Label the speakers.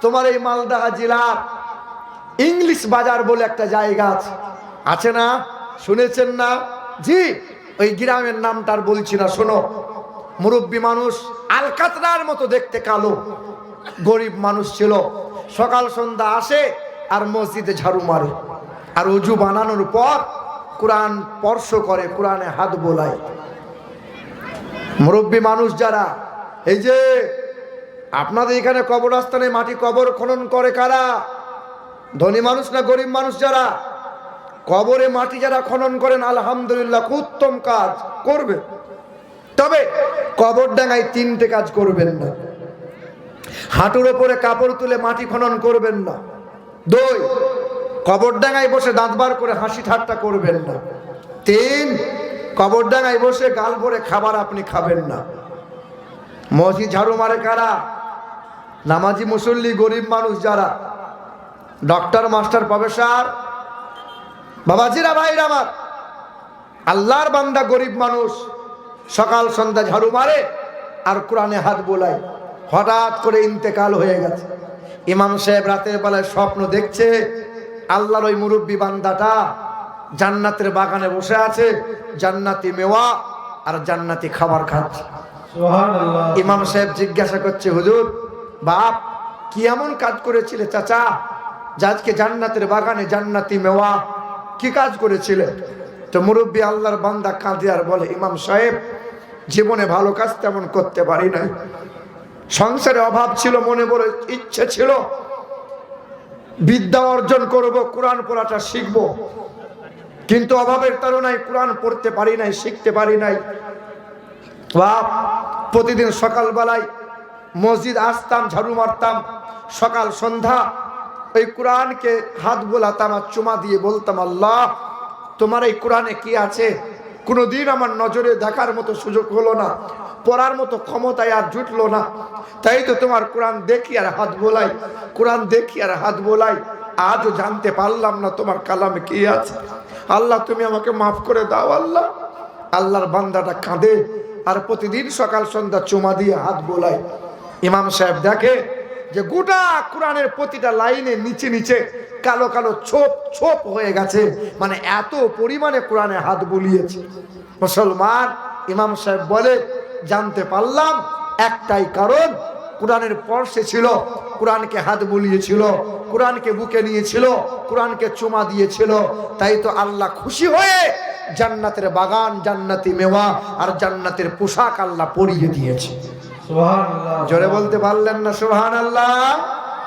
Speaker 1: তোমার এই মালদা জেলার ইংলিশ বাজার বলে একটা জায়গা আছে। আছে না? শুনেছেন না? জি, ওই গ্রামের নামটার বলছি না, শোনো। মুরব্বী মানুষ আলকাতরার মতো দেখতে কালো। গরিব মানুষ ছিল। সকাল সন্ধ্যা আসে আর মসজিদে ঝাড়ু মারে। আর উজু বানানোর পর কোরআন স্পর্শ করে, কোরআনে হাত বোলায়। মুরব্বী মানুষ যারা, এই যে আপনাদের এখানে কবরস্থানে মাটি কবর খনন করে কারা? ধনী মানুষ না গরিব মানুষ যারা? কবরে মাটি যারা খনন করেন, আলহামদুলিল্লাহ উত্তম কাজ করবে। তবে কবর ডাঙায় তিনটে কাজ করবেন না। হাঁটুর ওপরে কাপড় তুলে মাটি খনন করবেন না। দুই, কবর ডাঙায় বসে দাঁত বার করে হাসি ঠাট্টা করবেন না। তিন, কবর ডাঙায় বসে গাল ভরে খাবার আপনি খাবেন না। মসজিদ ঝাড়ু মারে কারা? নামাজি মুসল্লি গরিব মানুষ যারা ডক্টর মাস্টার প্রফেসর বাবাজিরা ভাইরা আমার আল্লাহর বান্দা গরিব মানুষ সকাল সন্ধ্যা ঝাড়ু মারে আর কোরআনে হাত বোলায়। হঠাৎ করে ইন্তেকাল হয়ে গেছে। ইমাম সাহেব রাতের বেলায় স্বপ্ন দেখছে আল্লাহর ওই মুরব্বী বান্দাটা জান্নাতের বাগানে বসে আছে জান্নাতি মেওয়া আর জান্নাতি খাবার খাচ্ছে। ইমাম সাহেব জিজ্ঞাসা করছে হুজুর বাপ, কি এমন কাজ করেছিলে, চাচা? যে আজকে জান্নাতের বাগানে জান্নাতি মেওয়া, কি কাজ করেছিলে? তো মুরব্বী আল্লাহর বান্দা কাঁদে আর বলে, ইমাম সাহেব, জীবনে ভালো কাজ তেমন করতে পারি নাই। সংসারে অভাব ছিল, মনে বড় ইচ্ছে ছিল, বিদ্যা অর্জন করব, কোরআন পড়াটা শিখব। কিন্তু অভাবের তারণায় কোরআন পড়তে পারি নাই, শিখতে পারি নাই। বাপ, প্রতিদিন সকালবেলায় মসজিদ আসতাম, ঝাড়ু মারতাম। সকাল, সন্ধ্যা ওই কোরআনকে হাত বোলাতাম আর চুমা দিয়ে বলতাম, আল্লাহ, তোমার এই কোরআনে কি আছে? কোনোদিন আমার নজরে দেখার মতো সুযোগ হলো না, পড়ার মতো ক্ষমতায় আর জুটলো না। তাই তো তোমার কোরআন দেখি আর হাত বোলাই, কোরআন দেখি আর হাত বোলাই। আজও জানতে পারলাম না তোমার কালামে কি আছে। আল্লাহ, তুমি আমাকে মাফ করে দাও, আল্লাহ। আল্লাহর বান্দাটা কাঁদে আর প্রতিদিন সকাল, সন্ধ্যা চুমা দিয়ে হাত বোলায় ইমাম সাহেব দেখে যে গোটা কোরআনের প্রতিটা লাইনে নিচে নিচে কালো কালো ছোপ ছোপ হয়ে গেছে। মানে এত পরিমাণে কোরআনে হাত বুলিয়েছে। মুসলমান, ইমাম সাহেব বলে, জানতে পারলাম, একটাই কারণ, কোরআনের পর্ষে ছিল, কোরআনকে হাত বুলিয়েছিল, কোরআনকে বুকে নিয়েছিল, কোরআনকে চুমা দিয়েছিল। তাই তো আল্লাহ খুশি হয়ে জান্নাতের বাগান, জান্নাতি মেওয়া আর জান্নাতের পোশাক আল্লাহ পরিয়ে দিয়েছে। জোরে বলতে পারলেন না সোহান আল্লাহ